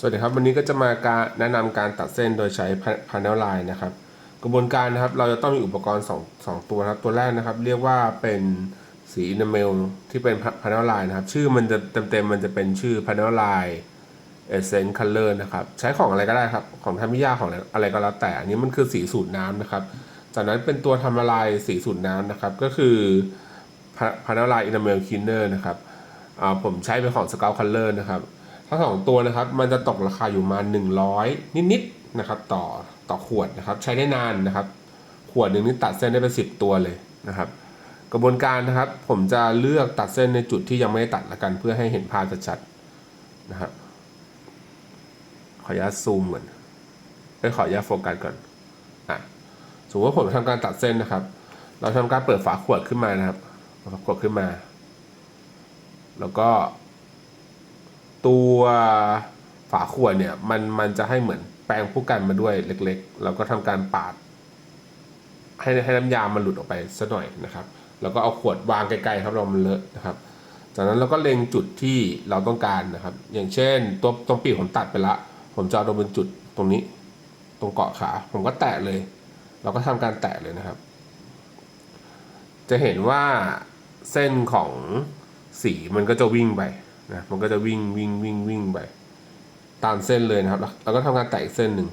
สวัสดีครับวันนี้ก็จะมาการแนะนำการตัดเส้นโดยใช้ panel line นะครับ กระบวนการนะครับเราจะต้องมีอุปกรณ์2 2ตัวนะครับตัวแรกนะครับ เรียกว่าเป็นสี enamel ที่เป็น panel line นะครับ ชื่อมันจะเต็มๆมันจะเป็นชื่อ panel line essence color นะครับ ใช้ของอะไรก็ได้ครับ ของทามิยาของอะไรก็แล้วแต่อันนี้มันคือสีสูตรน้ำนะครับ จากนั้นเป็นตัวทำละลายสีสูตรน้ำนะครับ ก็คือ panel line enamel cleaner นะครับผมใช้เป็นของ scout color นะครับ ทั้งสองตัวนะครับ มันจะตกราคาอยู่มา 100 นิดๆนะครับ ต่อต่อขวดนะครับ ใช้ได้นานนะครับ ขวดหนึ่งนี่ตัดเส้นได้เป็นสิบตัวเลยนะครับ กระบวนการนะครับ ผมจะเลือกตัดเส้นในจุดที่ยังไม่ได้ตัดละกัน เพื่อให้เห็นภาพชัดๆนะครับ ขออนุญาตซูมก่อนไปขออนุญาตโฟกัสก่อนอะสมมติว่าผมทำการตัดเส้นนะครับ เราทำการเปิดฝาขวดขึ้นมานะครับฝาขวดขึ้นมา แล้วก็ ตัวฝาขวดเนี่ยมันมันจะให้เหมือนแปรงผู้กันมาด้วยเล็กๆ แล้วก็ทำการปาด ให้ให้น้ำยามันหลุดออกไปสักหน่อยนะครับ แล้วก็เอาขวดวางไกลๆครับเรามันเลอะนะครับ จากนั้นเราก็เล็งจุดที่เราต้องการนะครับ อย่างเช่นตัวตรงปีกผมตัดไปละ ผมจะเอาตรงเป็นจุดตรงนี้ ตรงเกาะขา ผมก็แตะเลย เราก็ทำการแตะเลยนะครับ จะเห็นว่าเส้นของสีมันก็จะวิ่งไป นะมันก็จะวิ่งวิ่งวิ่งวิ่งไปตามเส้นเลยนะครับ แล้วแล้วก็ทำการแตะอีกเส้นหนึ่ง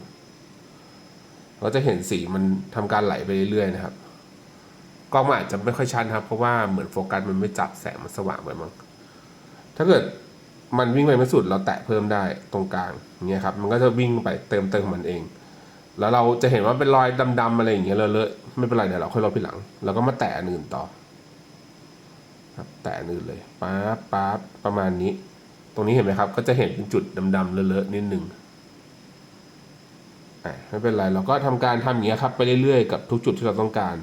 เราจะเห็นสีมันทำการไหลไปเรื่อยๆนะครับกล้องอาจจะไม่ค่อยชัดนครับ เพราะว่าเหมือนโฟกัสมันไม่จับแสงมันสว่างไปมั้งถ้าเกิดมันวิ่งไปไม่สุดเราแตะเพิ่มได้ตรงกลางเงี้ยครับ มันก็จะวิ่งไปเติมเติมมันเอง แล้วเราจะเห็นว่าเป็นรอยดำๆอะไรอย่างเงี้ยเลอะๆไม่เป็นไรเดี๋ยวเราค่อยลบทีหลัง แล้วก็มาแตะอันอื่นต่อ ครับแตะอื่นเลยป๊าบป๊าบประมาณนี้ ตรงนี้เห็นไหมครับ ก็จะเห็นเป็นจุดดำๆเลอะๆนิดหนึงอะไม่เป็นไรเราก็ทำการทำอย่างเงี้ยครับไปเรื่อยๆกับทุกจุดที่เราต้องการ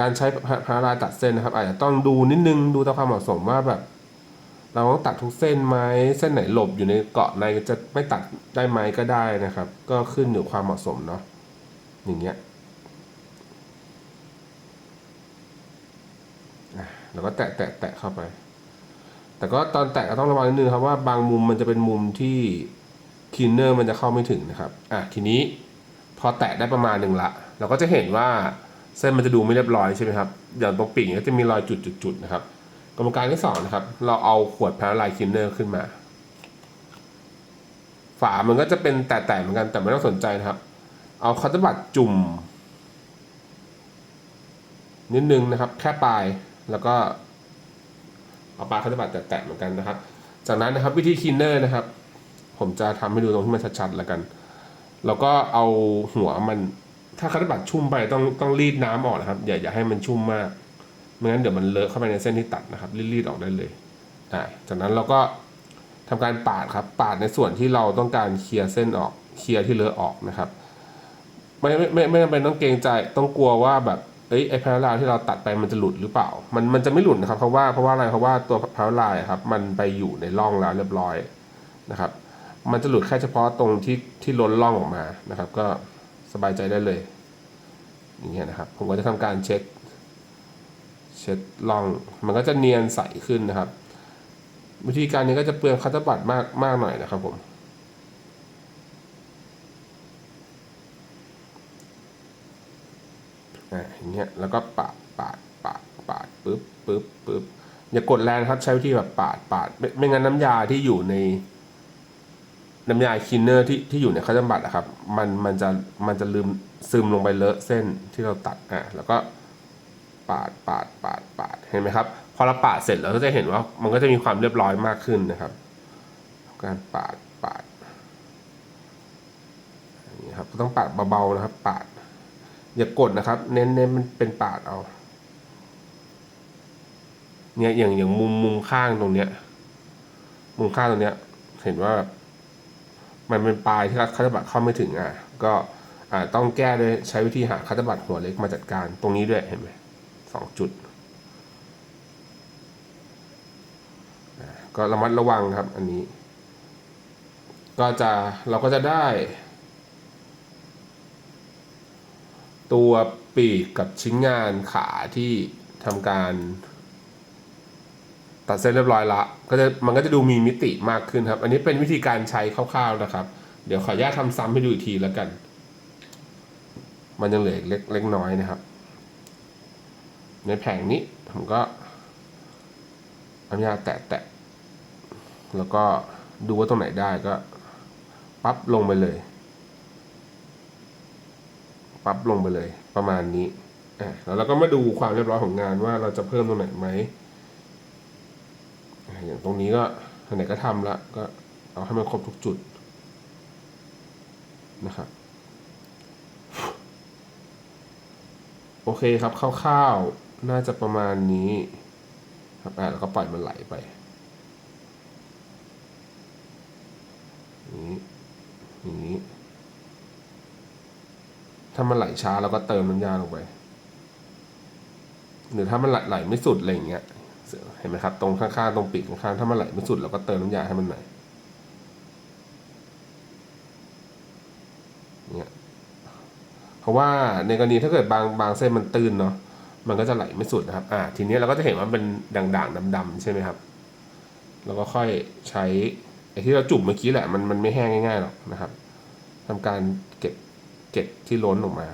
การใช้พาราตัดเส้นนะครับ อาจจะต้องดูนิดนึงดูตามความเหมาะสมว่าแบบเราต้องตัดทุกเส้นไหมเส้นไหนหลบอยู่ในเกาะในจะไม่ตัดได้ไหมก็ได้นะครับ ก็ขึ้นอยู่ความเหมาะสมเนาะอย่างเงี้ย แล้วก็แตะแตะแตะเข้าไป แต่ก็ตอนแตะก็ต้องระวังนิดนึงครับว่าบางมุมมันจะเป็นมุมที่คินเนอร์มันจะเข้าไม่ถึงนะครับ อะทีนี้พอแตะได้ประมาณหนึ่งละ เราก็จะเห็นว่าเส้นมันจะดูไม่เรียบร้อยใช่ไหมครับ อย่างตรงปีกก็จะมีรอยจุดๆๆนะครับ กรรมการที่สองนะครับ เราเอาขวดพาราไลคินเนอร์ขึ้นมา ฝามันก็จะเป็นแตะๆเหมือนกันแต่ไม่ต้องสนใจนะครับ เอาคัตเตอร์บัตจุ่มนิดนึงนะครับ แค่ปลาย แล้วก็เอาปลาคัตเตอร์บัตแตะๆเหมือนกันนะครับ จากนั้นนะครับวิธีคินเนอร์นะครับ ผมจะทำให้ดูตรงที่มันชัดๆแล้วกัน แล้วก็เอาหัวมันถ้าคัตเตอร์บัตชุ่มไปต้องต้องรีดน้ำออกนะครับอย่าอย่าให้มันชุ่มมากไม่งั้นเดี๋ยวมันเลอะเข้าไปในเส้นที่ตัดนะครับรีดๆออกได้เลยอ่าจากนั้นเราก็ทำการปาดครับปาดในส่วนที่เราต้องการเคลียร์เส้นออกเคลียร์ที่เลอะออกนะครับ ไม่ไม่ไม่ไม่จำเป็นต้องเกรงใจต้องกลัวว่าแบบ เอ้ยไอ้พาราไลที่เราตัดไปมันจะหลุดหรือเปล่า มันมันจะไม่หลุดนะครับ เพราะว่าเพราะว่าอะไรเพราะว่าตัวพาราไลครับมันไปอยู่ในร่องแล้วเรียบร้อยนะครับ มันจะหลุดแค่เฉพาะตรงที่ที่ล้นร่องออกมานะครับ ก็สบายใจได้เลย อย่างเงี้ยนะครับ ผมก็จะทำการเช็ดเช็ดร่อง มันก็จะเนียนใสขึ้นนะครับ วิธีการนี้ก็จะเปลืองคัตเตอร์บัตมากมากหน่อยนะครับผม อ่าอย่างเงี้ยแล้วก็ปาดปาดปาดปาดปึ๊บปึ๊บปึ๊บอย่ากดแรงครับใช้วิธีแบบปาดปาดไม่ไม่งั้นน้ำยาที่อยู่ใน น้ำยาคินเนอร์ที่ที่อยู่ในคัตเตอร์บัตอะครับ มันมันจะมันจะลืมซึมลงไปเลอะเส้นที่เราตัดอะแล้วก็ปาดปาดปาดปาดเห็นไหมครับพอเราปาดเสร็จเราก็จะเห็นว่ามันก็จะมีความเรียบร้อยมากขึ้นนะครับ การปาดปาดอย่างนี้ครับต้องปาดเบาๆนะครับ ปาด อย่ากดนะครับ เน้นเน้นมันเป็นปาดเอาเนี่ยอย่างอย่างมุมมุมข้างตรงเนี้ย มุมข้างตรงเนี้ย เห็นว่า มันเป็นปลายที่คัตเตอร์บัตเข้าไม่ถึงอะ ก็อ่าต้องแก้ด้วยใช้วิธีหาคัตบัตหัวเล็กมาจัดการตรงนี้ด้วยเห็นไหมสองจุดก็ระมัดระวังครับอันนี้ ก็จะเราก็จะได้ ตัวปีกกับชิ้นงานขาที่ทำการ ตัดเส้นเรียบร้อยละก็จะมันก็จะดูมีมิติมากขึ้นครับ อันนี้เป็นวิธีการใช้คร่าวๆนะครับ เดี๋ยวขออนุญาตทำซ้ำให้ดูอีกทีแล้วกัน มันยังเหลือเล็กเล็กน้อยนะครับ ในแผงนี้ผมก็อนุญาตแตะแตะแล้วก็ดูว่าตรงไหนได้ก็ปั๊บลงไปเลย ปั๊บลงไปเลยประมาณนี้อะแล้วเราก็มาดูความเรียบร้อยของงานว่าเราจะเพิ่มตรงไหนไหมอย่างตรงนี้ก็ไหนก็ทำละก็เอาให้มันครบทุกจุดนะครับโอเคครับคร่าวๆน่าจะประมาณนี้ครับอะแล้วก็ปล่อยมันไหลไปนี่นี้ ถ้ามันไหลช้าเราก็เติมน้ำยาลงไป หรือถ้ามันไหลไม่สุดอะไรอย่างเงี้ย เห็นไหมครับ ตรงข้างๆตรงปีกข้างๆถ้ามันไหลไม่สุดเราก็เติมน้ำยาให้มันหน่อยเนี่ยเพราะว่าในกรณีถ้าเกิดบางบางเส้นมันตื้นเนาะมันก็จะไหลไม่สุดนะครับ อ่า ทีนี้เราก็จะเห็นว่าเป็นด่างๆดำๆใช่ไหมครับ แล้วก็ค่อยใช้ไอ้ที่เราจุ่มเมื่อกี้แหละ มันมันไม่แห้งง่ายๆหรอกนะครับทำการเก็บ เก็บที่ล้นออกมา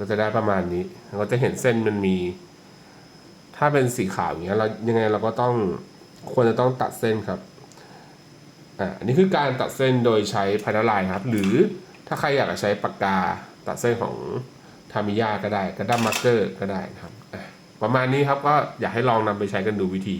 ก็จะได้ประมาณนี้เราก็จะเห็นเส้นมันมี ถ้าเป็นสีขาวอย่างเงี้ยเรายังไงเราก็ต้องควรจะต้องตัดเส้นครับ อ่าอันนี้คือการตัดเส้นโดยใช้พานาไลน์ครับ หรือ ถ้าใครอยากจะใช้ปากกาตัดเส้นของทามิยาก็ได้กระดัมมาร์เกอร์ก็ได้นะครับ ประมาณนี้ครับก็อยากให้ลองนำไปใช้กันดูวิธี